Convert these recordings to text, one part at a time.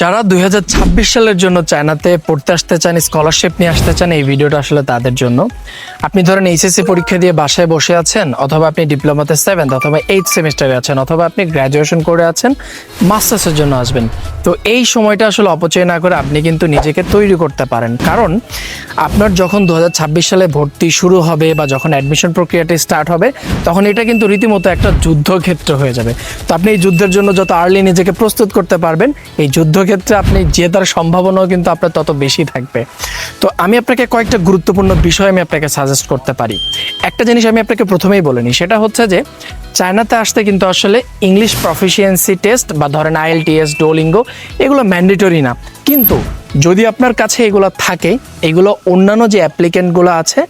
যারা দুই হাজার ছাব্বিশ সালের জন্য চায়নাতে পড়তে আসতে চান স্কলারশিপ নিয়ে আসতে চান, এই ভিডিওটা আসলে তাদের জন্য। আপনি ধরেন এইচএসসি পরীক্ষা দিয়ে বাসায় বসে আছেন, অথবা আপনি ডিপ্লোমাতে সেভেন্থ অথবা এইট সেমিস্টারে আছেন, অথবা আপনি গ্র্যাজুয়েশন করে আছেন মাস্টার্সের জন্য আসবেন। তো এই সময়টা আসলে অপচয় না করে আপনি কিন্তু নিজেকে তৈরি করতে পারেন। কারণ আপনার যখন দু হাজার ছাব্বিশ সালে ভর্তি শুরু হবে বা যখন অ্যাডমিশন প্রক্রিয়াটি স্টার্ট হবে, তখন এটা কিন্তু রীতিমতো একটা যুদ্ধক্ষেত্র হয়ে যাবে। তো আপনি এই যুদ্ধের জন্য যত আর্লি নিজেকে প্রস্তুত করতে পারবেন, এই যুদ্ধক্ষেত্রে আপনি জেতার সম্ভাবনাও কিন্তু আপনার তত বেশি থাকবে। তো আমি আপনাকে কয়েকটা গুরুত্বপূর্ণ বিষয় আমি আপনাকে সাজেস্ট করতে পারি। একটা জিনিস আমি আপনাকে প্রথমেই বলে নিই, সেটা হচ্ছে যে চায়নাতে আসতে কিন্তু আসলে ইংলিশ প্রফিসিয়েন্সি টেস্ট বা ধরেন আইএলটিএস ডোলিঙ্গো এগুলো ম্যান্ডেটরি না। কিন্তু যদি আপনার কাছে এগুলো থাকে, এগুলো অন্যান্য যে অ্যাপ্লিকেন্টগুলো আছে,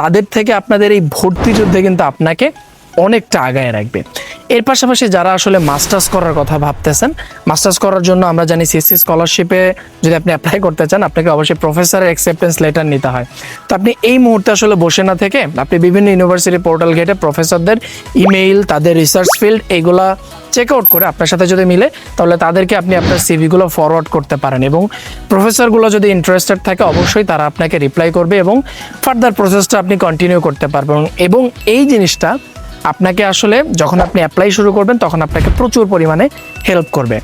তাদের থেকে আপনাদের এই ভর্তি যুদ্ধে কিন্তু আপনাকে অনেকটা আগায় রাখবে। এর পাশাপাশি যারা আসলে মাস্টার্স করার কথা ভাবতেছেন, মাস্টার্স করার জন্য আমরা জানি সিএসসি স্কলারশিপে যদি আপনি অ্যাপ্লাই করতে চান, আপনাকে অবশ্যই প্রফেসরের অ্যাকসেপ্টেন্স লেটার নিতে হয়। তো আপনি এই মুহূর্তে আসলে বসে না থেকে আপনি বিভিন্ন ইউনিভার্সিটি পোর্টাল ঘেটে প্রফেসরদের ইমেইল তাদের রিসার্চ ফিল্ড এইগুলা চেক আউট করে আপনার সাথে যদি মিলে, তাহলে তাদেরকে আপনি আপনার সিভিগুলো ফরওয়ার্ড করতে পারেন এবং প্রফেসরগুলো যদি ইন্টারেস্টেড থাকে, অবশ্যই তারা আপনাকে রিপ্লাই করবে এবং ফার্দার প্রসেসটা আপনি কন্টিনিউ করতে পারবেন এবং এই জিনিসটা আপনাকে আসলে যখন আপনি অ্যাপ্লাই শুরু করবেন, তখন আপনাকে প্রচুর পরিমাণে হেল্প করবে।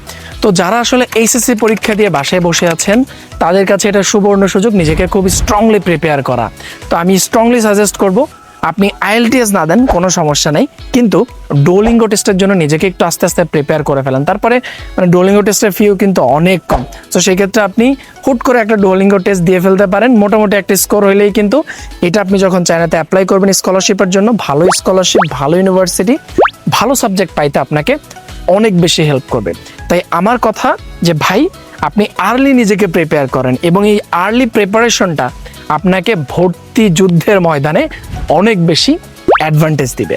তো যারা আসলে এইচএসসি পরীক্ষা দিয়ে বাসায় বসে আছেন, তাদের কাছে এটা সুবর্ণ সুযোগ, নিজেকে খুব স্ট্রংলি প্রিপেয়ার করা। তো আমি স্ট্রংলি সাজেস্ট করব আপনি আইএলটিএস না দেন, কোনো সমস্যা নেই। কিন্তু ডোলিঙ্গো টেস্টের জন্য নিজেকে একটু আস্তে আস্তে প্রিপেয়ার করে ফেলেন। তারপরে মানে ডোলিঙ্গো টেস্টের ফিও কিন্তু অনেক কম। তো সেই ক্ষেত্রে আপনি হুট করে একটা ডোলিঙ্গো টেস্ট দিয়ে ফেলতে পারেন। মোটামুটি একটা স্কোর হইলেই কিন্তু এটা আপনি যখন চায়নাতে অ্যাপ্লাই করবেন স্কলারশিপের জন্য, ভালো স্কলারশিপ ভালো ইউনিভার্সিটি ভালো সাবজেক্ট পাইতে আপনাকে অনেক বেশি হেল্প করবে। তাই আমার কথা যে, ভাই, আপনি আর্লি নিজেকে প্রিপেয়ার করেন এবং এই আর্লি প্রিপারেশনটা আপনাকে ভর্তি যুদ্ধের ময়দানে অনেক বেশি অ্যাডভান্টেজ দিবে।